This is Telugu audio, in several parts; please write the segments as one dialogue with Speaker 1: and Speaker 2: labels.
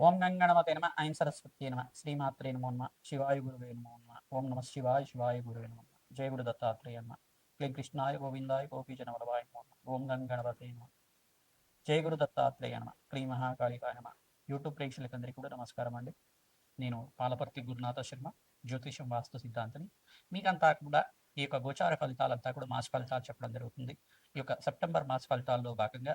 Speaker 1: ఓం గంగణమతే నమ ఐం సరస్వతి నమ శ్రీమాత్రే నమో నమ శివాయ గురువే నమో నమ ఓం నమ శివాయ శివాయ గురువే నమ జయ గురు దత్తాత్రేయ నమ క్లీ కృష్ణాయ గోవిందాయ గోపీజన నమో నమ ఓం గంగణపతే నమ జయ గురు దత్తాత్రేయ నమ శ్రీ మహాకాళికాయ నమ యూట్యూబ్ ప్రేక్షకులందరికీ కూడా నమస్కారం అండి. నేను పాలపర్తి గురునాథ శర్మ జ్యోతిషం వాస్తు సిద్ధాంతిని. మీకంతా కూడా ఈ యొక్క గోచార ఫలితాలంతా కూడా మాస ఫలితాలు చెప్పడం జరుగుతుంది. ఈ యొక్క సెప్టెంబర్ మాస ఫలితాల్లో భాగంగా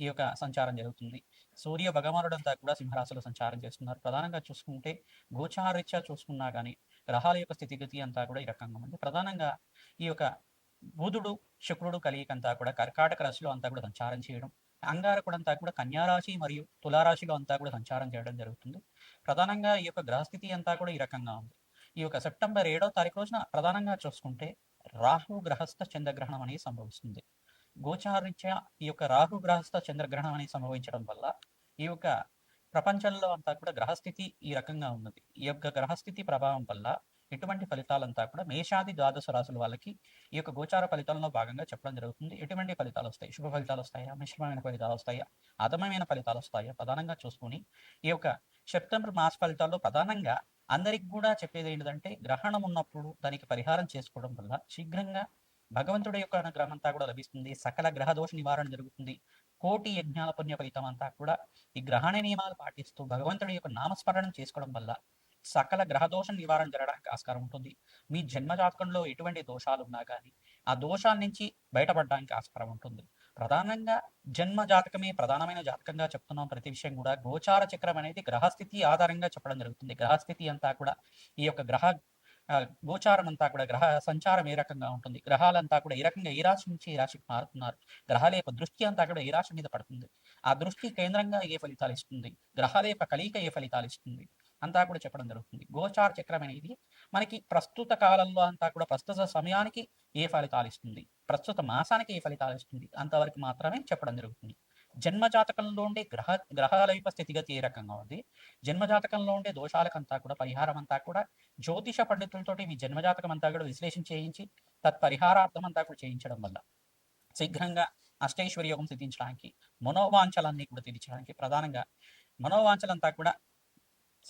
Speaker 1: ఈ యొక్క సంచారం జరుగుతుంది. సూర్య భగవానుడు అంతా కూడా సింహరాశిలో సంచారం చేస్తున్నారు. ప్రధానంగా చూసుకుంటే గోచారీత్యా చూసుకున్నా కానీ గ్రహాల యొక్క స్థితిగతి అంతా కూడా ఈ రకంగా ఉంది. ప్రధానంగా ఈ యొక్క బుధుడు శుక్రుడు కలియిక అంతా కూడా కర్కాటక రాశిలో అంతా కూడా సంచారం చేయడం అంగారకుడు అంతా కూడా కన్యారాశి మరియు తులారాశిలో అంతా కూడా సంచారం చేయడం జరుగుతుంది. ప్రధానంగా ఈ యొక్క గ్రహస్థితి అంతా కూడా ఈ రకంగా ఉంది. ఈ యొక్క సెప్టెంబర్ ఏడో తారీఖు రోజున ప్రధానంగా చూసుకుంటే రాహు గ్రహస్థ చంద్రగ్రహణం అనేది సంభవిస్తుంది. గోచారీత్యా ఈ యొక్క రాహు గ్రహస్థ చంద్రగ్రహణం అనేది సంభవించడం వల్ల ఈ యొక్క ప్రపంచంలో అంతా కూడా గ్రహస్థితి ఈ రకంగా ఉన్నది. ఈ యొక్క గ్రహస్థితి ప్రభావం వల్ల ఎటువంటి ఫలితాలంతా కూడా మేషాది ద్వాదశ రాసుల వాళ్ళకి ఈ యొక్క గోచార ఫలితాలలో భాగంగా చెప్పడం జరుగుతుంది. ఎటువంటి ఫలితాలు వస్తాయి? శుభ ఫలితాలు వస్తాయా? మిశ్రమమైన ఫలితాలు వస్తాయా? అధమమైన ఫలితాలు వస్తాయా? ప్రధానంగా చూసుకుని ఈ యొక్క సెప్టెంబర్ మాస ఫలితాల్లో ప్రధానంగా అందరికి కూడా చెప్పేది ఏంటంటే గ్రహణం ఉన్నప్పుడు దానికి పరిహారం చేసుకోవడం వల్ల శీఘ్రంగా భగవంతుడి యొక్క అనుగ్రహం అంతా కూడా లభిస్తుంది. సకల గ్రహ దోష నివారణ జరుగుతుంది. కోటి యజ్ఞాల పుణ్య ఫలితం అంతా కూడా ఈ గ్రహణ నియమాలు పాటిస్తూ భగవంతుడి యొక్క నామస్మరణం చేసుకోవడం వల్ల సకల గ్రహదోషం నివారణ జరగడానికి ఆస్కారం ఉంటుంది. మీ జన్మ జాతకంలో ఎటువంటి దోషాలు ఉన్నా కానీ ఆ దోషాల నుంచి బయటపడడానికి ఆస్కారం ఉంటుంది. ప్రధానంగా జన్మ జాతకమే ప్రధానమైన జాతకంగా చెప్తున్నాం ప్రతి విషయం కూడా. గోచార చక్రం అనేది గ్రహస్థితి ఆధారంగా చెప్పడం జరుగుతుంది. గ్రహస్థితి అంతా కూడా ఈ యొక్క గ్రహ గోచారం అంతా కూడా గ్రహ సంచారం ఏ రకంగా ఉంటుంది? గ్రహాలంతా కూడా ఏ రకంగా ఏ రాశి నుంచి ఏ రాశికి మారుతున్నారు? గ్రహాల యొక్క దృష్టి అంతా కూడా ఏ రాశి మీద పడుతుంది? ఆ దృష్టి కేంద్రంగా ఏ ఫలితాలు ఇస్తుంది? గ్రహాల యొక్క కలియిక ఏ ఫలితాలు ఇస్తుంది? అంతా కూడా చెప్పడం జరుగుతుంది. గోచార చక్రం అనేది మనకి ప్రస్తుత కాలంలో అంతా కూడా ప్రస్తుత సమయానికి ఏ ఫలితాలు ఇస్తుంది? ప్రస్తుత మాసానికి ఏ ఫలితాలు ఇస్తుంది? అంతవరకు మాత్రమే చెప్పడం జరుగుతుంది. జన్మ జాతకంలో ఉండే గ్రహ గ్రహాల యొక్క స్థితిగతి ఏ రకంగా ఉంది? జన్మ జాతకంలో ఉండే దోషాలకంతా కూడా పరిహారం అంతా కూడా జ్యోతిష పండితులతోటి మీ జన్మజాతకం అంతా కూడా విశ్లేషణ చేయించి తత్పరిహారార్థం అంతా కూడా చేయించడం వల్ల శీఘ్రంగా అష్టైశ్వర్యోగం సిద్ధించడానికి మనోవాంఛలన్నీ కూడా తీర్చడానికి ప్రధానంగా మనోవాంఛలంతా కూడా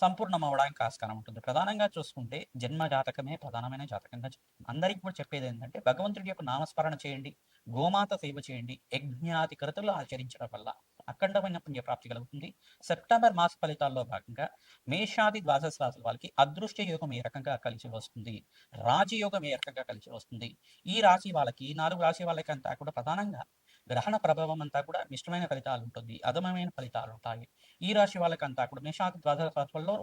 Speaker 1: సంపూర్ణం అవడానికి ఆస్కారం ఉంటుంది. ప్రధానంగా చూసుకుంటే జన్మ జాతకమే ప్రధానమైన జాతకంగా అందరికి కూడా చెప్పేది ఏంటంటే భగవంతుడి యొక్క నామస్మరణ చేయండి గోమాత సేవ చేయండి యజ్ఞాతి కృతులు ఆచరించడం వల్ల అఖండమైన పుణ్యప్రాప్తి కలుగుతుంది. సెప్టెంబర్ మాస ఫలితాల్లో భాగంగా మేషాది ద్వాదశ రాశుల వాళ్ళకి అదృష్ట యోగం ఏ రకంగా కలిసి వస్తుంది? రాజయోగం ఏ రకంగా కలిసి వస్తుంది? ఈ రాశి వాళ్ళకి నాలుగు రాశి వాళ్ళకి అంతా కూడా ప్రధానంగా గ్రహణ ప్రభావం అంతా కూడా మిష్టమైన ఫలితాలు ఉంటుంది అధమమైన ఫలితాలు ఉంటాయి. ఈ రాశి వాళ్ళకంతా కూడా మేషాకు ద్వాదశ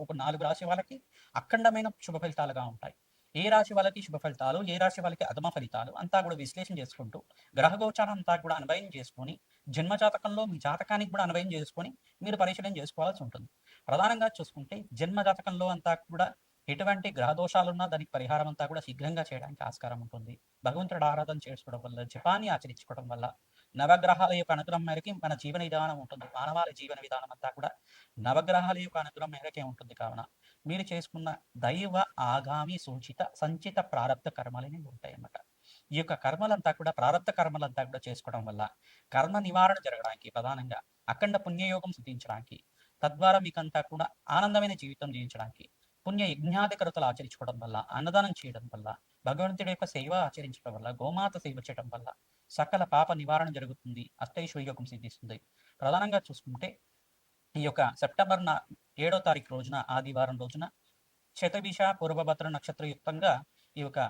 Speaker 1: ఒక నాలుగు రాశి వాళ్ళకి అఖండమైన శుభ ఫలితాలుగా ఉంటాయి. ఏ రాశి వాళ్ళకి శుభ ఫలితాలు ఏ రాశి వాళ్ళకి అధమ ఫలితాలు అంతా కూడా విశ్లేషణ చేసుకుంటూ గ్రహగోచారం అంతా కూడా అన్వయం చేసుకొని జన్మ జాతకంలో మీ జాతకానికి కూడా అన్వయం చేసుకొని మీరు పరిశీలన చేసుకోవాల్సి ఉంటుంది. ప్రధానంగా చూసుకుంటే జన్మ జాతకంలో అంతా కూడా ఎటువంటి గ్రహ దోషాలున్నా దానికి పరిహారం అంతా కూడా శీఘ్రంగా చేయడానికి ఆస్కారం ఉంటుంది. భగవంతుడు ఆరాధన చేసుకోవడం వల్ల జపాన్ని ఆచరించుకోవడం వల్ల నవగ్రహాల యొక్క అనుగ్రహం మేరకి మన జీవన విధానం ఉంటుంది. మానవాళి జీవన విధానం అంతా కూడా నవగ్రహాల యొక్క అనుగ్రహం మేరకే ఉంటుంది. కావున మీరు చేసుకున్న దైవ ఆగామి సూచిత సంచిత ప్రారంభ కర్మలని ఉంటాయన్నమాట. ఈ యొక్క కర్మలంతా కూడా ప్రారంభ కర్మలంతా కూడా చేసుకోవడం వల్ల కర్మ నివారణ జరగడానికి ప్రధానంగా అఖండ పుణ్యయోగం సిద్ధించడానికి తద్వారా మీకంతా కూడా ఆనందమైన జీవితం జీవించడానికి పుణ్య యజ్ఞాధికరతలు ఆచరించుకోవడం వల్ల అన్నదానం చేయడం వల్ల భగవంతుడి యొక్క సేవ ఆచరించడం వల్ల గోమాత సేవ చేయడం వల్ల సకల పాప నివారణ జరుగుతుంది. అష్టైశ్వర్యోగం సిద్ధిస్తుంది. ప్రధానంగా చూసుకుంటే ఈ యొక్క సెప్టెంబర్ నా ఏడో తారీఖు రోజున ఆదివారం రోజున శతభిష పూర్వభద్ర నక్షత్రయుక్తంగా ఈ యొక్క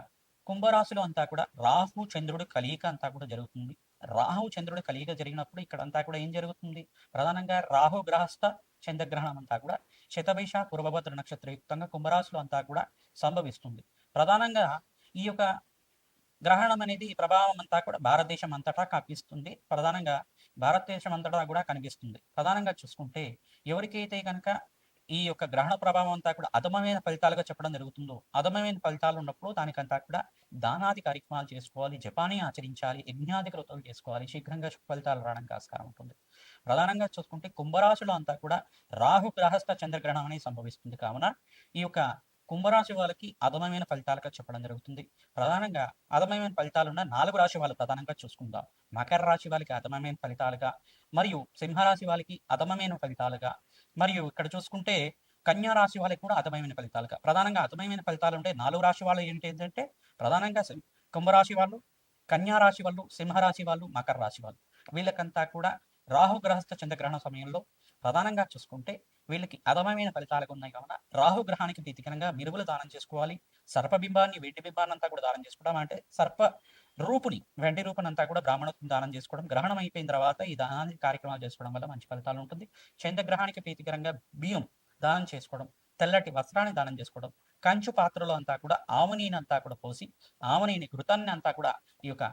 Speaker 1: కుంభరాశిలో అంతా కూడా రాహు చంద్రుడు కలియిక అంతా కూడా జరుగుతుంది. రాహు చంద్రుడు కలియిక జరిగినప్పుడు ఇక్కడ అంతా కూడా ఏం జరుగుతుంది? ప్రధానంగా రాహు గ్రహస్థ చంద్రగ్రహణం అంతా కూడా శతభిష పూర్వభద్ర నక్షత్రయుక్తంగా కుంభరాశిలో అంతా కూడా సంభవిస్తుంది. ప్రధానంగా ఈ యొక్క గ్రహణం అనేది ప్రభావం అంతా కూడా భారతదేశం అంతటా కనిపిస్తుంది. ప్రధానంగా భారతదేశం అంతటా కూడా కనిపిస్తుంది. ప్రధానంగా చూసుకుంటే ఎవరికైతే కనుక ఈ యొక్క గ్రహణ ప్రభావం అంతా కూడా అధమమైన ఫలితాలుగా చెప్పడం జరుగుతుందో అధమమైన ఫలితాలు ఉన్నప్పుడు దానికంతా కూడా దానాది కార్యక్రమాలు చేసుకోవాలి జపానీ ఆచరించాలి యజ్ఞాది కృతులు చేసుకోవాలి శీఘ్రంగా ఫలితాలు రావడానికి ఆస్కారం ఉంటుంది. ప్రధానంగా చూసుకుంటే కుంభరాశులు అంతా కూడా రాహు గ్రహస్థ చంద్రగ్రహణం అనేది సంభవిస్తుంది. కావున ఈ యొక్క కుంభరాశి వాళ్ళకి అధమమైన ఫలితాలుగా చెప్పడం జరుగుతుంది. ప్రధానంగా అధమమైన ఫలితాలు ఉన్న నాలుగు రాశి వాళ్ళు ప్రధానంగా చూసుకుందాం. మకర రాశి వాళ్ళకి అధమమైన ఫలితాలుగా మరియు సింహరాశి వాళ్ళకి అధమమైన ఫలితాలుగా మరియు ఇక్కడ చూసుకుంటే కన్యా రాశి వాళ్ళకి కూడా అదమైన ఫలితాలుగా. ప్రధానంగా అధమమైన ఫలితాలు ఉంటే నాలుగు రాశి వాళ్ళు ఏంటి ఏంటంటే ప్రధానంగా కుంభరాశి వాళ్ళు కన్యా రాశి వాళ్ళు సింహరాశి వాళ్ళు మకర రాశి వాళ్ళు. వీళ్ళకంతా కూడా రాహు గ్రహస్థ చంద్రగ్రహణ సమయంలో ప్రధానంగా చూసుకుంటే వీళ్ళకి అధమమైన ఫలితాలు ఉన్నాయి కావున రాహు గ్రహానికి ప్రీతికరంగా మిరువులు దానం చేసుకోవాలి. సర్పబింబాన్ని వెండి బింబాన్ని అంతా కూడా దానం చేసుకోవడం అంటే సర్ప రూపుని వెండి రూపుని అంతా కూడా బ్రాహ్మణత్వం దానం చేసుకోవడం గ్రహణం అయిపోయిన తర్వాత ఈ దానాది కార్యక్రమాలు చేసుకోవడం వల్ల మంచి ఫలితాలు ఉంటుంది. చంద్రగ్రహానికి ప్రీతికరంగా బియ్యం దానం చేసుకోవడం తెల్లటి వస్త్రాన్ని దానం చేసుకోవడం కంచు పాత్రలో అంతా కూడా ఆవునీని అంతా కూడా పోసి ఆవనీని ఘృతాన్ని అంతా కూడా ఈ యొక్క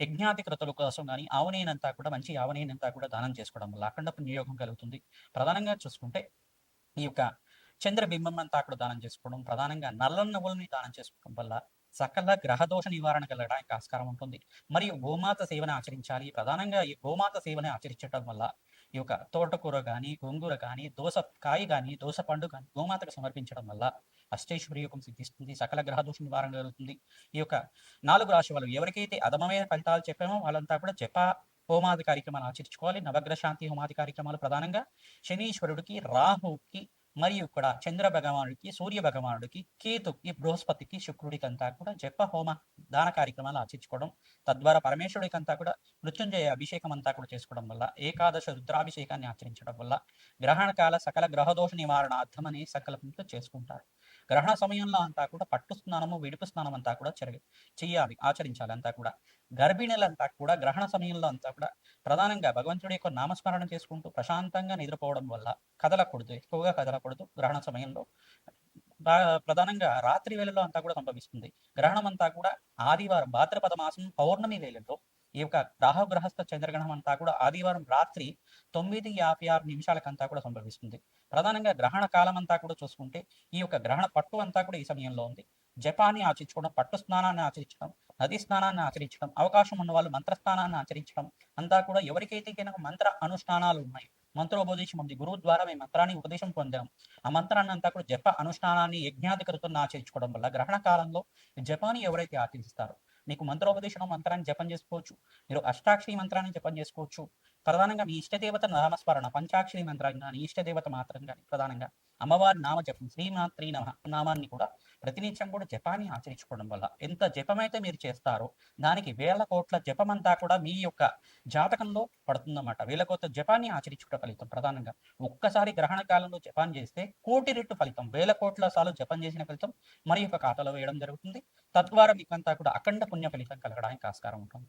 Speaker 1: యజ్ఞాతి కృతుల కోసం కానీ ఆవనేనంతా కూడా మంచి ఆవనేనంతా కూడా దానం చేసుకోవడం వల్ల అఖండ పుణ్యయోగం కలుగుతుంది. ప్రధానంగా చూసుకుంటే ఈ యొక్క చంద్రబింబం అంతా కూడా దానం చేసుకోవడం ప్రధానంగా నల్ల నవ్వులని దానం చేసుకోవడం వల్ల సకల గ్రహదోష నివారణ కలగడానికి ఆస్కారం ఉంటుంది. మరియు గోమాత సేవను ఆచరించాలి. ప్రధానంగా ఈ గోమాత సేవను ఆచరించడం వల్ల ఈ యొక్క తోటకూర కానీ గోంగూర కానీ దోస కాయ కానీ దోస పండు కానీ గోమాతకు సమర్పించడం వల్ల అష్టైశ్వర్య యోగం సిద్ధిస్తుంది. సకల గ్రహదోష నివారణ కలుగుతుంది ఈ యొక్క నాలుగు రాశి వాళ్ళు ఎవరికైతే అధమమైన ఫలితాలు చెప్పామో వాళ్ళంతా కూడా జప హోమాది కార్యక్రమాలు ఆచరించుకోవాలి. నవగ్రహ శాంతి హోమాది కార్యక్రమాలు ప్రధానంగా శనీశ్వరుడికి రాహుకి మరియు ఇక్కడ చంద్ర భగవానుడికి సూర్య భగవానుడికి కేతుకి బృహస్పతికి శుక్రుడికి అంతా కూడా జప హోమ దాన కార్యక్రమాలు ఆచరించుకోవడం తద్వారా పరమేశ్వరుడికి అంతా కూడా మృత్యుంజయ అభిషేకం అంతా కూడా చేసుకోవడం వల్ల ఏకాదశ రుద్రాభిషేకాన్ని ఆచరించడం వల్ల గ్రహణ కాల సకల గ్రహదోష నివారణార్థం అనే సంకల్పంతో చేసుకుంటారు. గ్రహణ సమయంలో అంతా కూడా పట్టు స్నానము విడుపు స్నానం అంతా కూడా చెరగ చెయ్యాలి ఆచరించాలి అంతా కూడా. గర్భిణులంతా కూడా గ్రహణ సమయంలో అంతా కూడా ప్రధానంగా భగవంతుడి యొక్క నామస్మరణ చేసుకుంటూ ప్రశాంతంగా నిద్రపోవడం వల్ల కదలకూడదు ఎక్కువగా కదలకూడదు గ్రహణ సమయంలో. ప్రధానంగా రాత్రి వేళలో అంతా కూడా సంభవిస్తుంది. గ్రహణం అంతా కూడా ఆదివారం భాద్రపద మాసం పౌర్ణమి వేళల్లో ఈ యొక్క రాహుగ్రహస్థ చంద్రగ్రహణం అంతా కూడా ఆదివారం రాత్రి తొమ్మిది యాభై ఆరు నిమిషాలకంతా కూడా సంభవిస్తుంది. ప్రధానంగా గ్రహణ కాలం అంతా కూడా చూసుకుంటే ఈ యొక్క గ్రహణ పట్టు అంతా కూడా ఈ సమయంలో ఉంది. జపాన్ని ఆచరించుకోవడం పట్టు స్నానాన్ని ఆచరించడం నది స్నానాన్ని ఆచరించడం అవకాశం ఉన్న వాళ్ళు మంత్ర స్నానాన్ని ఆచరించడం అంతా కూడా ఎవరికైతే కనుక మంత్ర అనుష్ఠానాలు ఉన్నాయి మంత్రోపదేశం ఉంది గురువు ద్వారా మేము మంత్రాన్ని ఉపదేశం పొందాం. ఆ మంత్రాన్ని అంతా కూడా జప అనుష్ఠానాన్ని యజ్ఞాధికృతులను ఆచరించుకోవడం వల్ల గ్రహణ కాలంలో జపాన్ని ఎవరైతే ఆచరిస్తారో మీకు మంత్రోపదేశం మంత్రాన్ని జపం చేసుకోవచ్చు మీరు అష్టాక్షరి మంత్రాన్ని జపం చేసుకోవచ్చు ప్రధానంగా మీ ఇష్టదేవత నామస్మరణ పంచాక్షరి మంత్రం కానీ ఇష్టదేవత మాత్రం కానీ ప్రధానంగా అమ్మవారి నామ జపం శ్రీమాత్రి నమ నామాన్ని కూడా ప్రతినిత్యం కూడా జపాన్ని ఆచరించుకోవడం వల్ల ఎంత జపమైతే మీరు చేస్తారో దానికి వేల కోట్ల జపమంతా కూడా మీ యొక్క జాతకంలో పడుతుందన్నమాట. వేల కోట్ల జపాన్ని ఆచరించుకున్న ఫలితం ప్రధానంగా ఒక్కసారి గ్రహణ కాలంలో జపాన్ చేస్తే కోటి రెట్టు ఫలితం వేల కోట్ల సార్లు జపం చేసిన ఫలితం మరి యొక్క ఖాతాలో వేయడం జరుగుతుంది. తద్వారా మీకంతా కూడా అఖండ పుణ్య ఫలితం కలగడానికి ఆస్కారం ఉంటుంది.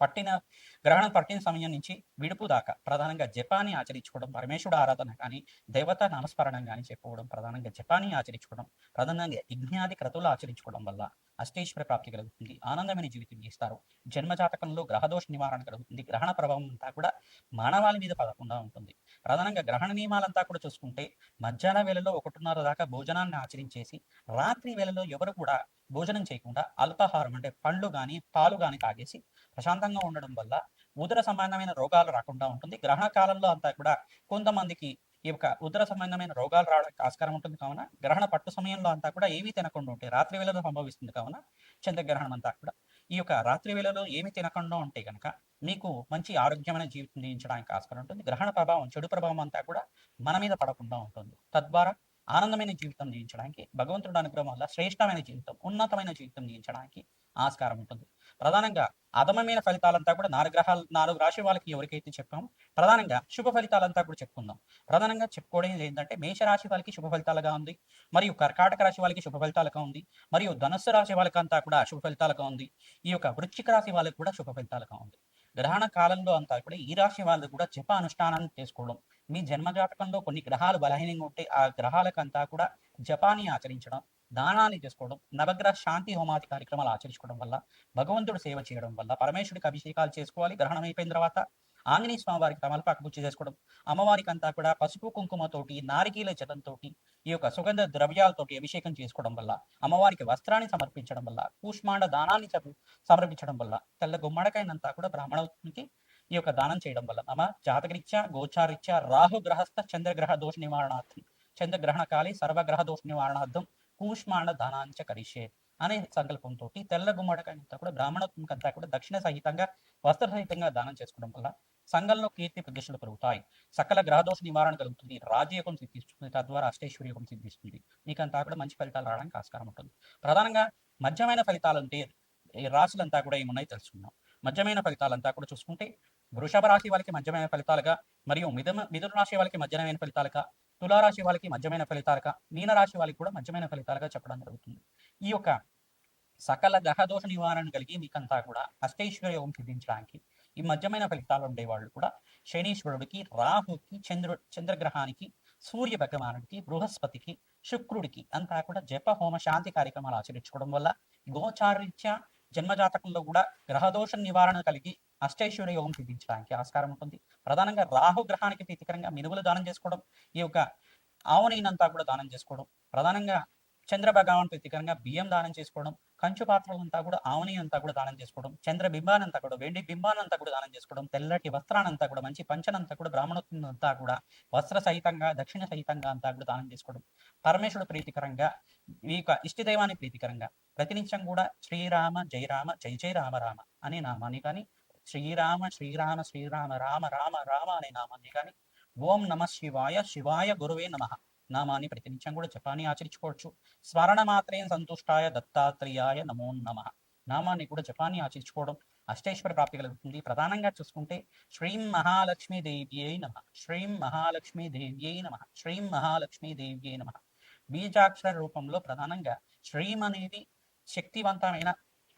Speaker 1: పట్టిన గ్రహణం పట్టిన సమయం నుంచి విడుపు దాకా ప్రధానంగా జపాన్ని ఆచరించుకోవడం పరమేశ్వరుడు ఆరాధన కానీ దేవత నామస్మరణం కానీ చెప్పుకోవడం ప్రధానంగా జపాన్ని ఆచరించుకోవడం ప్రధానంగా యజ్ఞాది క్రతువులు ఆచరించుకోవడం వల్ల అష్టేశ్వర ప్రాప్తి కలుగుతుంది ఆనందమైన జీవితం చేస్తారు. జన్మజాతకంలో గ్రహదోష నివారణ కలుగుతుంది. గ్రహణ ప్రభావం అంతా కూడా మానవాళి మీద పడకుండా ఉంటుంది. ప్రధానంగా గ్రహణ నియమాలంతా కూడా చూసుకుంటే మధ్యాహ్న వేళలో ఒకటిన్నర దాకా భోజనాన్ని ఆచరించేసి రాత్రి వేళలో ఎవరు కూడా భోజనం చేయకుండా అల్పాహారం అంటే పండ్లు కానీ పాలు కానీ తాగేసి ప్రశాంతంగా ఉండడం వల్ల ఉదర సంబంధమైన రోగాలు రాకుండా ఉంటుంది. గ్రహణ కాలంలో అంతా కూడా కొంతమందికి ఈ యొక్క ఉదర సంబంధమైన రోగాలు రావడానికి ఆస్కారం ఉంటుంది కావున గ్రహణ పట్టు సమయంలో అంతా కూడా ఏమీ తినకుండా ఉంటే రాత్రి వేళలో సంభవిస్తుంది కావున చంద్రగ్రహణం అంతా కూడా. ఈ యొక్క రాత్రి వేళలో ఏమి తినకుండా ఉంటే కనుక మీకు మంచి ఆరోగ్యమైన జీవితం జీవించడానికి ఆస్కారం ఉంటుంది. గ్రహణ ప్రభావం చెడు ప్రభావం అంతా కూడా మన మీద పడకుండా ఉంటుంది. తద్వారా ఆనందమైన జీవితం జీవించడానికి భగవంతుడు అనుగ్రహం వల్ల శ్రేష్టమైన జీవితం ఉన్నతమైన జీవితం జీవించడానికి ఆస్కారం ఉంటుంది. ప్రధానంగా అధమమైన ఫలితాలంతా కూడా నాలుగు గ్రహాలు నాలుగు రాశి వాళ్ళకి ఎవరికైతే చెప్పాము ప్రధానంగా శుభ ఫలితాలంతా కూడా చెప్పుకుందాం. ప్రధానంగా చెప్పుకోవడం ఏంటంటే మేష రాశి వాళ్ళకి శుభ ఫలితాలుగా ఉంది. మరియు కర్కాటక రాశి వాళ్ళకి శుభ ఫలితాలుగా ఉంది. మరియు ధనుస్సు రాశి వాళ్ళకంతా కూడా శుభ ఫలితాలుగా ఉంది. ఈ యొక్క వృశ్చిక రాశి వాళ్ళకి కూడా శుభ ఫలితాలుగా ఉంది. గ్రహణ కాలంలో అంతా కూడా ఈ రాశి వాళ్ళు కూడా జప అనుష్ఠానాన్ని చేసుకోవడం మీ జన్మ జాతకంలో కొన్ని గ్రహాలు బలహీనంగా ఉంటే ఆ గ్రహాలకంతా కూడా జపాన్ని ఆచరించడం దానాన్ని చేసుకోవడం నవగ్రహ శాంతి హోమాది కార్యక్రమాలు ఆచరించుకోవడం వల్ల భగవంతుడు సేవ చేయడం వల్ల పరమేశ్వరుడికి అభిషేకాలు చేసుకోవాలి గ్రహణం అయిపోయిన తర్వాత ఆంజనేయ స్వామి వారికి తమలపాకు పూజ చేసుకోవడం అమ్మవారికి అంతా కూడా పసుపు కుంకుమతోటి నారికీల జలంతోటి ఈ యొక్క సుగంధ ద్రవ్యాలతోటి అభిషేకం చేసుకోవడం వల్ల అమ్మవారికి వస్త్రాన్ని సమర్పించడం వల్ల కూష్మాండ దానాన్ని సమర్పించడం వల్ల తెల్ల గుమ్మడికాయనంతా కూడా బ్రాహ్మణునికి ఈ యొక్క దానం చేయడం వల్ల అమ్మ జాతకరీత్యా గోచారీత్యా రాహు గ్రహస్థ చంద్రగ్రహ దోష నివారణార్థం చంద్రగ్రహణ కాలి సర్వగ్రహ దోష నివారణార్థం కూష్మాండ దానాంచ కరిషే అనే సంకల్పంతో తెల్ల గుమ్మడికాయంతా కూడా బ్రాహ్మణత్వంకంతా కూడా దక్షిణ సహితంగా వస్త్ర సహితంగా దానం చేసుకోవడం వల్ల సంఘంలో కీర్తి ప్రతిష్టలు పెరుగుతాయి. సకల గ్రహదోష నివారణ కలుగుతుంది. రాజయోగం సిద్ధిస్తుంది. తద్వారా అష్టేశ్వరి యోగం సిద్ధిస్తుంది. మీకంతా కూడా మంచి ఫలితాలు రావడానికి ఆస్కారం ఉంటుంది. ప్రధానంగా మధ్యమైన ఫలితాలు అంటే ఈ రాశులంతా కూడా ఏమున్నాయి తెలుసుకుందాం. మధ్యమైన ఫలితాలంతా కూడా చూసుకుంటే వృషభ రాశి వాళ్ళకి మధ్యమైన ఫలితాలుగా మరియు మిథున మిథున రాశి వాళ్ళకి మధ్యమైన ఫలితాలుగా తులారాశి వాళ్ళకి మధ్యమైన ఫలితాలుగా మీన రాశి వాళ్ళకి కూడా మధ్యమైన ఫలితాలుగా చెప్పడం జరుగుతుంది. ఈ యొక్క సకల గ్రహదోష నివారణ కలిగి మీకంతా కూడా అష్టైశ్వర్య యోగం సిద్ధించడానికి ఈ మధ్యమైన ఫలితాలు ఉండేవాళ్ళు కూడా శనీశ్వరుడికి రాహుకి చంద్రు చంద్రగ్రహానికి సూర్య భగవానుడికి బృహస్పతికి శుక్రుడికి అంతా కూడా జప హోమ శాంతి కార్యక్రమాలు ఆచరించుకోవడం వల్ల గోచారీత్యా జన్మజాతకంలో కూడా గ్రహదోష నివారణ కలిగి అష్టైశ్వర్య యోగం చూపించడానికి ఆస్కారం ఉంటుంది. ప్రధానంగా రాహు గ్రహానికి ప్రీతికరంగా మినుగులు దానం చేసుకోవడం ఈ యొక్క ఆవునైనంతా కూడా దానం చేసుకోవడం ప్రధానంగా చంద్ర భగవాన్ ప్రీతికరంగా బియ్యం దానం చేసుకోవడం కంచు పాత్రలంతా కూడా ఆవుని అంతా కూడా దానం చేసుకోవడం చంద్ర బింబానంతా కూడా వెండి బింబానంతా కూడా దానం చేసుకోవడం తెల్లటి వస్త్రానంతా కూడా మంచి పంచనంతా కూడా బ్రాహ్మణోత్వం కూడా వస్త్ర సహితంగా దక్షిణ సహితంగా అంతా కూడా దానం చేసుకోవడం. పరమేశ్వరుడు ప్రీతికరంగా ఈ యొక్క ఇష్టదైవాన్ని ప్రీతికరంగా ప్రతినిత్యం కూడా శ్రీరామ జయరామ జయ జయ రామ రామ అనే నామాన్ని కానీ శ్రీరామ శ్రీరామ శ్రీరామ రామ రామ రామ అనే నామాన్ని కానీ ఓం నమ శివాయ శివాయ గురువే నమ నామాన్ని ప్రతినిత్యం కూడా జపాన్ని ఆచరించుకోవచ్చు. స్మరణ మాత్రేం సంతుష్టాయ దత్తాత్రేయాయ నమో నమ నామాన్ని కూడా జపాన్ని ఆచరించుకోవడం అష్టేశ్వర ప్రాప్తి కలుగుతుంది. ప్రధానంగా చూసుకుంటే శ్రీం మహాలక్ష్మీ దేవ్యై నమ శ్రీం మహాలక్ష్మీ దేవ్యై నమ శ్రీం మహాలక్ష్మీ దేవ్యై నమ. బీజాక్షర రూపంలో ప్రధానంగా శ్రీం అనేది శక్తివంతమైన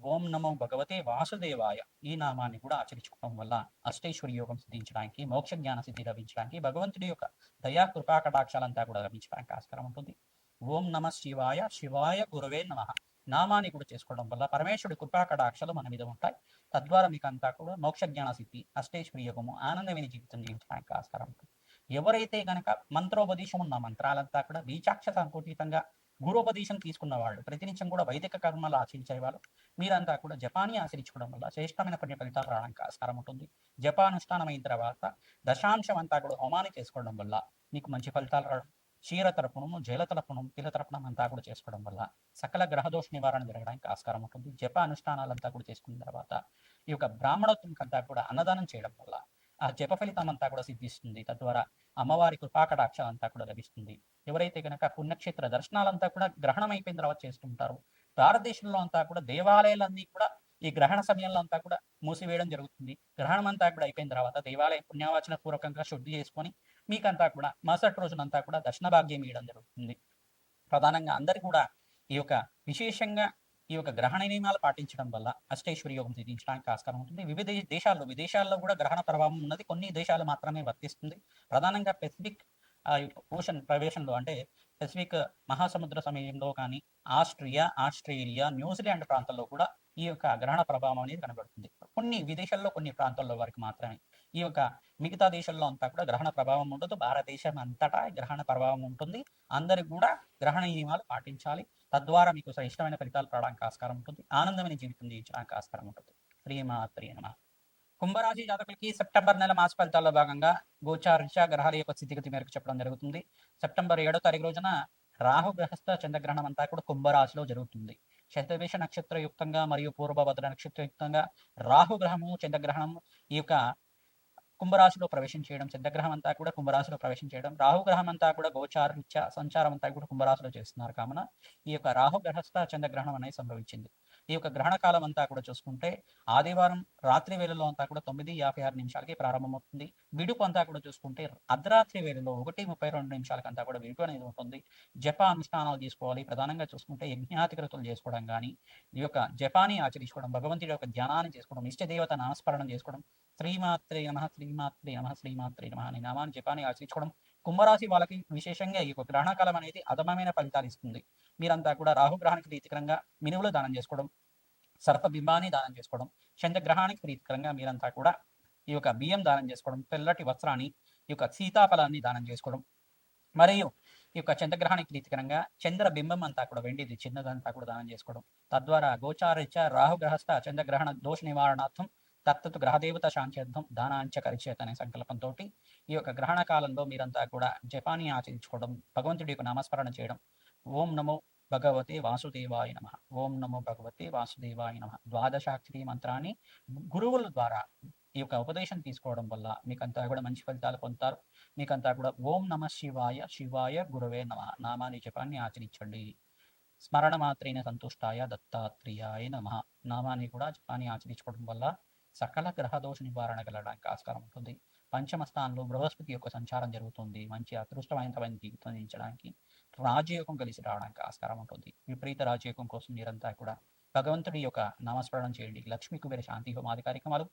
Speaker 1: ఓం నమో భగవతే వాసుదేవాయ. ఈ నామాన్ని కూడా ఆచరించుకోవడం వల్ల అష్టేశ్వరి యోగం సిద్ధించడానికి మోక్ష జ్ఞాన సిద్ధి లభించడానికి భగవంతుడి యొక్క దయా కృపా కటాక్షాలంతా కూడా లభించడానికి ఆస్కారం ఉంటుంది. ఓం నమ శివాయ శివాయ గురువే నమ. నామాన్ని కూడా చేసుకోవడం వల్ల పరమేశ్వరుడి కృపా కటాక్షలు మన మీద ఉంటాయి. తద్వారా మీకు అంతా కూడా మోక్ష జ్ఞాన సిద్ధి అష్టేశ్వరి యోగము ఆనందమైన జీవితం జీవించడానికి ఆస్కారం ఉంటుంది. ఎవరైతే గనక మంత్రోపదేశం ఉన్న మంత్రాలంతా కూడా బీచాక్ష సంకుటితంగా గురోపదేశం తీసుకున్న వాళ్ళు ప్రతినిత్యం కూడా వైదిక కర్మలు ఆచరించే వాళ్ళు. మీరంతా కూడా జపాన్ని ఆచరించుకోవడం వల్ల శ్రేష్టమైన పుణ్య ఫలితాలు రావడానికి ఆస్కారం ఉంటుంది. జపానుష్ఠానం తర్వాత దశాంశం అంతా కూడా హోమాన్ని చేసుకోవడం వల్ల మీకు మంచి ఫలితాలు రావడం క్షీర తరపునము జల తరపునం తిల తరపునం అంతా కూడా చేసుకోవడం వల్ల సకల గ్రహదోష నివారణ జరగడానికి ఆస్కారం ఉంటుంది. జప అనుష్ఠానాలంతా కూడా చేసుకున్న తర్వాత ఈ యొక్క బ్రాహ్మణత్వం అంతా కూడా అన్నదానం చేయడం వల్ల ఆ జప ఫలితం అంతా కూడా సిద్ధిస్తుంది. తద్వారా అమ్మవారి కృపాకటాక్షం అంతా కూడా లభిస్తుంది. ఎవరైతే కనుక పుణ్యక్షేత్ర దర్శనాలంతా కూడా గ్రహణం అయిపోయిన తర్వాత చేసుకుంటారు భారతదేశంలో అంతా కూడా దేవాలయాలన్నీ కూడా ఈ గ్రహణ సమయంలో అంతా కూడా మూసివేయడం జరుగుతుంది. గ్రహణం అంతా కూడా అయిపోయిన తర్వాత దేవాలయం పుణ్యవాచన పూర్వకంగా శుద్ధి చేసుకొని మీకంతా కూడా మరుసటి రోజునంతా కూడా దర్శన భాగ్యం ఇవ్వడం జరుగుతుంది. ప్రధానంగా అందరు కూడా ఈ యొక్క విశేషంగా ఈ యొక్క గ్రహణ నియమాలు పాటించడం వల్ల అష్టేశ్వరి యోగం సిద్ధించడానికి ఆస్కారం ఉంటుంది. వివిధ దేశాల్లో విదేశాల్లో కూడా గ్రహణ ప్రభావం ఉన్నది. కొన్ని దేశాలు మాత్రమే వర్తిస్తుంది. ప్రధానంగా పెసిఫిక్ ఓషన్ ప్రవేశంలో అంటే పెసిఫిక్ మహాసముద్ర సమయంలో కానీ ఆస్ట్రియా ఆస్ట్రేలియా న్యూజిలాండ్ ప్రాంతాల్లో కూడా ఈ యొక్క గ్రహణ ప్రభావం అనేది కనబడుతుంది. కొన్ని విదేశాల్లో కొన్ని ప్రాంతాల్లో వరకు మాత్రమే. ఈ యొక్క మిగతా దేశాల్లో అంతా కూడా గ్రహణ ప్రభావం ఉండదు. భారతదేశం అంతటా గ్రహణ ప్రభావం ఉంటుంది. అందరికి కూడా గ్రహణ నియమాలు పాటించాలి. తద్వారా మీకు ఇష్టమైన ఫలితాలు రావడానికి ఆస్కారం ఉంటుంది. ఆనందమైన జీవితం జీవించడానికి ఆస్కారం ఉంటుంది. ప్రియమా ప్రియమా కుంభరాశి జాతకులకి సెప్టెంబర్ నెల మాస ఫలితాల్లో భాగంగా గోచారిష గ్రహాల యొక్క స్థితిగతి మేరకు చెప్పడం జరుగుతుంది. సెప్టెంబర్ ఏడో తారీఖు రోజున రాహు గ్రహస్థ చంద్రగ్రహణం అంతా కూడా కుంభరాశిలో జరుగుతుంది. శతవేష నక్షత్ర యుక్తంగా మరియు పూర్వభద్ర నక్షత్ర యుక్తంగా రాహు గ్రహము చంద్రగ్రహణం ఈ యొక్క కుంభరాశిలో ప్రవేశం చేయడం చంద్రగ్రహం అంతా కూడా కుంభరాశిలో ప్రవేశం చేయడం రాహుగ్రహం అంతా కూడా గోచార సంచారం అంతా కూడా కుంభరాశిలో చేస్తున్నారు. కావున ఈ యొక్క రాహు గ్రహస్థ చంద్రగ్రహణం అనేది సంభవించింది. ఈ యొక్క గ్రహణ కాలం అంతా కూడా చూసుకుంటే ఆదివారం రాత్రి వేళలో అంతా కూడా తొమ్మిది యాభై ఆరు నిమిషాలకి ప్రారంభమవుతుంది. విడుపు అంతా కూడా చూసుకుంటే అర్ధరాత్రి వేళలో ఒకటి ముప్పై రెండు నిమిషాలకి అంతా కూడా విడుపు అనేది ఉంటుంది. జప అనుష్ఠానాలు తీసుకోవాలి. ప్రధానంగా చూసుకుంటే యజ్ఞాతికృతులు చేసుకోవడం కానీ ఈ యొక్క జపాని ఆచరించుకోవడం భగవంతుడి యొక్క ధ్యానాన్ని చేసుకోవడం ఇష్టదేవత నామస్మరణం చేసుకోవడం శ్రీమాత్రే నమ శ్రీమాత్రే నమ శ్రీమాత్రే నమ అనే నామాన్ని జపాన్ని ఆచరించుకోవడం కుంభరాశి వాళ్ళకి విశేషంగా ఈ యొక్క గ్రహణకాలం అనేది అదమమైన ఫలితాలు ఇస్తుంది. మీరంతా కూడా రాహుగ్రహానికి ప్రీతికరంగా మినువులు దానం చేసుకోవడం సర్పబింబాన్ని దానం చేసుకోవడం చంద్రగ్రహానికి ప్రీతికరంగా మీరంతా కూడా ఈ యొక్క బియ్యం దానం చేసుకోవడం తెల్లటి వస్త్రాన్ని ఈ యొక్క సీతాఫలాన్ని దానం చేసుకోవడం మరియు ఈ యొక్క చంద్రగ్రహానికి ప్రీతికరంగా చంద్రబింబం అంతా కూడా వెండిది చిన్నదంతా కూడా దానం చేసుకోవడం. తద్వారా గోచారిత్య రాహుగ్రహస్థ చంద్రగ్రహణ దోష నివారణార్థం తత్తత్ గ్రహదేవత శాంత్యర్థం దానాంచ కరిచేత అనే సంకల్పంతో ఈ యొక్క గ్రహణ కాలంలో మీరంతా కూడా జపాని ఆచరించుకోవడం భగవంతుడి యొక్క నామస్మరణ చేయడం. ఓం నమో భగవతే వాసుదేవాయ నమ. ఓం నమో భగవతే వాసుదేవాయ నమ. ద్వాదశాక్షరి మంత్రాన్ని గురువుల ద్వారా ఈ యొక్క ఉపదేశం తీసుకోవడం వల్ల మీకంతా కూడా మంచి ఫలితాలు పొందుతారు. మీకంతా కూడా ఓం నమ శివాయ శివాయ గురువే నమ. నామాని జపాన్ని ఆచరించండి. స్మరణ మాత్రైన సంతుష్టాయ దత్తాత్రేయాయ నమ. నామాన్ని కూడా జపాన్ని ఆచరించుకోవడం వల్ల సకల గ్రహదోష నివారణ కలగడానికి ఆస్కారం ఉంటుంది. పంచమ స్థానంలో బృహస్పతి యొక్క సంచారం జరుగుతుంది. మంచి అదృష్టవంతమైన జీవితం జీవించడానికి రాజయోగం కలిసి రావడానికి ఆస్కారం ఉంటుంది. విపరీత రాజయోగం కోసం మీరంతా కూడా భగవంతుడి యొక్క నామస్మరణం చేయండి. లక్ష్మీ కుబేర శాంతి హోమాది కార్యక్రమాలు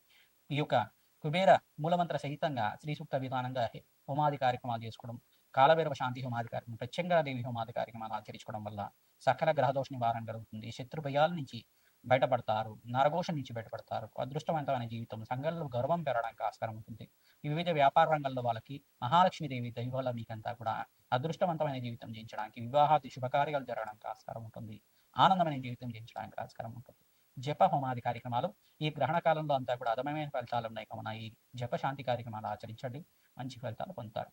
Speaker 1: ఈ యొక్క కుబేర మూలమంత్ర సహితంగా శ్రీ సూక్త విధానంగా హోమాది కార్యక్రమాలు చేసుకోవడం కాలభైరవ శాంతి హోమాది కార్యక్రమం ప్రత్యంగాదేవి హోమాది కార్యక్రమాలు ఆచరించుకోవడం వల్ల సకల గ్రహదోష నివారణ కలుగుతుంది శత్రు భయాల నుంచి బయటపడతారు నరఘోషం నుంచి బయటపడతారు. అదృష్టవంతమైన జీవితం సంఘంలో గర్వం పెరగడానికి ఆస్కారం ఉంటుంది. వివిధ వ్యాపార రంగంలో వాళ్ళకి మహాలక్ష్మీదేవి దైవాల మీకంతా కూడా అదృష్టవంతమైన జీవితం జీవించడానికి వివాహాది శుభకార్యాలు జరగడానికి ఆస్కారం ఉంటుంది. ఆనందమైన జీవితం జీవించడానికి ఆస్కారం ఉంటుంది. జప హోమాది కార్యక్రమాలు ఈ గ్రహణ కాలంలో అంతా కూడా అదమైన ఫలితాలు ఉన్నాయి. కావున ఈ జప శాంతి కార్యక్రమాలు ఆచరించండి. మంచి ఫలితాలు పొందుతారు.